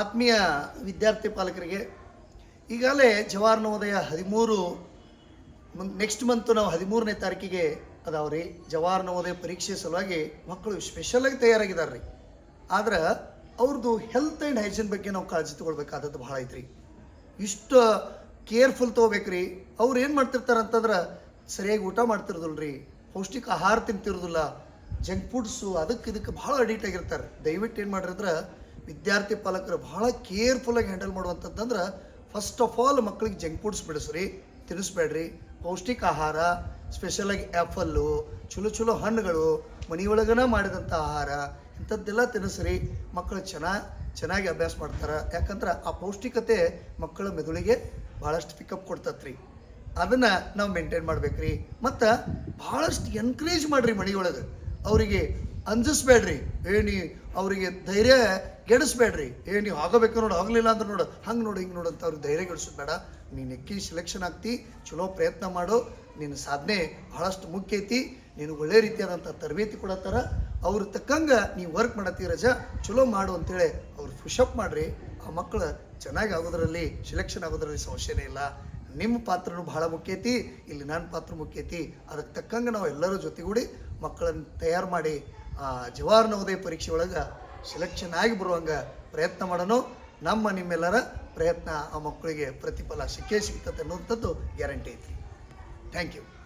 ಆತ್ಮೀಯ ವಿದ್ಯಾರ್ಥಿ ಪಾಲಕರಿಗೆ, ಈಗಾಗಲೇ ಜವಾಹರ್ ನವೋದಯ ಹದಿಮೂರು ನೆಕ್ಸ್ಟ್ ಮಂತು ನಾವು ಹದಿಮೂರನೇ ತಾರೀಕಿಗೆ ಅದಾವ್ರಿ. ಜವಾಹರ್ ನವೋದಯ ಪರೀಕ್ಷೆ ಸಲುವಾಗಿ ಮಕ್ಕಳು ಸ್ಪೆಷಲಾಗಿ ತಯಾರಾಗಿದ್ದಾರೆ ರೀ ಆದ್ರೆ ಅವ್ರದ್ದು ಹೆಲ್ತ್ ಆ್ಯಂಡ್ ಹೈಜೀನ್ ಬಗ್ಗೆ ನಾವು ಕಾಳಜಿ ತೊಗೊಳ್ಬೇಕಾದದ್ದು ಭಾಳ ಐತ್ರಿ. ಇಷ್ಟು ಕೇರ್ಫುಲ್ ತೊಗೋಬೇಕ್ರಿ. ಅವ್ರು ಏನು ಮಾಡ್ತಿರ್ತಾರೆ ಅಂತಂದ್ರೆ ಸರಿಯಾಗಿ ಊಟ ಮಾಡ್ತಿರೋದಿಲ್ಲ ರೀ ಪೌಷ್ಟಿಕ ಆಹಾರ ತಿಂತಿರೋದಿಲ್ಲ ಜಂಕ್ ಫುಡ್ಸು ಅದಕ್ಕೆ ಇದಕ್ಕೆ ಭಾಳ ಅಡಿಕ್ಟ್ ಆಗಿರ್ತಾರೆ. ದಯವಿಟ್ಟು ಏನು ಮಾಡಿದ್ರೆ ವಿದ್ಯಾರ್ಥಿ ಪಾಲಕರು ಭಾಳ ಕೇರ್ಫುಲ್ಲಾಗಿ ಹ್ಯಾಂಡಲ್ ಮಾಡುವಂಥದ್ದಂದ್ರೆ ಫಸ್ಟ್ ಆಫ್ ಆಲ್ ಮಕ್ಕಳಿಗೆ ಜಂಕ್ ಫುಡ್ಸ್ ಬಿಡಿಸ್ರಿ ತಿನ್ನಿಸ್ಬೇಡ್ರಿ ಪೌಷ್ಟಿಕ ಆಹಾರ ಸ್ಪೆಷಲಾಗಿ ಆ್ಯಪಲ್ಲು ಚಲೋ ಚಲೋ ಹಣ್ಣುಗಳು, ಮನೆಯೊಳಗನ ಮಾಡಿದಂಥ ಆಹಾರ, ಇಂಥದ್ದೆಲ್ಲ ತಿನ್ನಿಸ್ರಿ ಮಕ್ಕಳು ಚೆನ್ನಾಗಿ ಚೆನ್ನಾಗಿ ಅಭ್ಯಾಸ ಮಾಡ್ತಾರೆ. ಯಾಕಂದ್ರೆ ಆ ಪೌಷ್ಟಿಕತೆ ಮಕ್ಕಳ ಮೆದುಳಿಗೆ ಭಾಳಷ್ಟು ಪಿಕಪ್ ಕೊಡ್ತತ್ರಿ. ಅದನ್ನು ನಾವು ಮೇಂಟೈನ್ ಮಾಡ್ಬೇಕ್ರಿ. ಮತ್ತು ಭಾಳಷ್ಟು ಎನ್ಕರೇಜ್ ಮಾಡಿರಿ ಮನೆಯೊಳಗೆ. ಅವರಿಗೆ ಅಂಜಿಸ್ಬೇಡ್ರಿ. ನೀ ಅವರಿಗೆ ಧೈರ್ಯ ಗೆಡಿಸ್ಬೇಡ್ರಿ ಏ ನೀವು ಆಗಬೇಕು ನೋಡು, ಆಗಲಿಲ್ಲ ಅಂದ್ರೆ ನೋಡು, ಹಂಗೆ ನೋಡು, ಹಿಂಗೆ ನೋಡು ಅಂತ ಅವ್ರಿಗೆ ಧೈರ್ಯ ಗೆಡಿಸೋದು ಬೇಡ. ನೀನು ಎಕ್ಕಿ ಸೆಲೆಕ್ಷನ್ ಆಗ್ತಿ, ಚಲೋ ಪ್ರಯತ್ನ ಮಾಡು. ನಿನ್ನ ಸಾಧನೆ ಬಹಳಷ್ಟು ಮುಖ್ಯ ಐತಿ. ನೀನು ಒಳ್ಳೆ ರೀತಿಯಾದಂಥ ತರಬೇತಿ ಕೊಡತ್ತಾರ ಅವ್ರ ತಕ್ಕಂಗೆ ನೀವು ವರ್ಕ್ ಮಾಡತ್ತೀ ರಜಾ. ಚಲೋ ಮಾಡು ಅಂತೇಳಿ ಅವ್ರು ಪುಷಪ್ ಮಾಡಿರಿ. ಆ ಮಕ್ಕಳು ಚೆನ್ನಾಗಿ ಆಗೋದ್ರಲ್ಲಿ ಸೆಲೆಕ್ಷನ್ ಆಗೋದ್ರಲ್ಲಿ ಸಮಸ್ಯೆನೇ ಇಲ್ಲ. ನಿಮ್ಮ ಪಾತ್ರನೂ ಬಹಳ ಮುಖ್ಯ ಐತಿ, ಇಲ್ಲಿ ನನ್ನ ಪಾತ್ರ ಮುಖ್ಯ ಐತಿ. ಅದಕ್ಕೆ ತಕ್ಕಂಗೆ ನಾವು ಎಲ್ಲರೂ ಜೊತೆಗೂಡಿ ಮಕ್ಕಳನ್ನು ತಯಾರು ಮಾಡಿ ಆ ಜವಾಹರ್ ನವೋದಯ ಪರೀಕ್ಷೆ ಒಳಗೆ ಸೆಲೆಕ್ಷನ್ ಆಗಿ ಬರುವಂಗೆ ಪ್ರಯತ್ನ ಮಾಡೋಣ ನಮ್ಮ ನಿಮ್ಮೆಲ್ಲರ ಪ್ರಯತ್ನ ಆ ಮಕ್ಕಳಿಗೆ ಪ್ರತಿಫಲ ಸಿಕ್ಕೇ ಸಿಗ್ತದೆ ಅನ್ನುವಂಥದ್ದು ಗ್ಯಾರಂಟಿ ಐತಿ. Thank you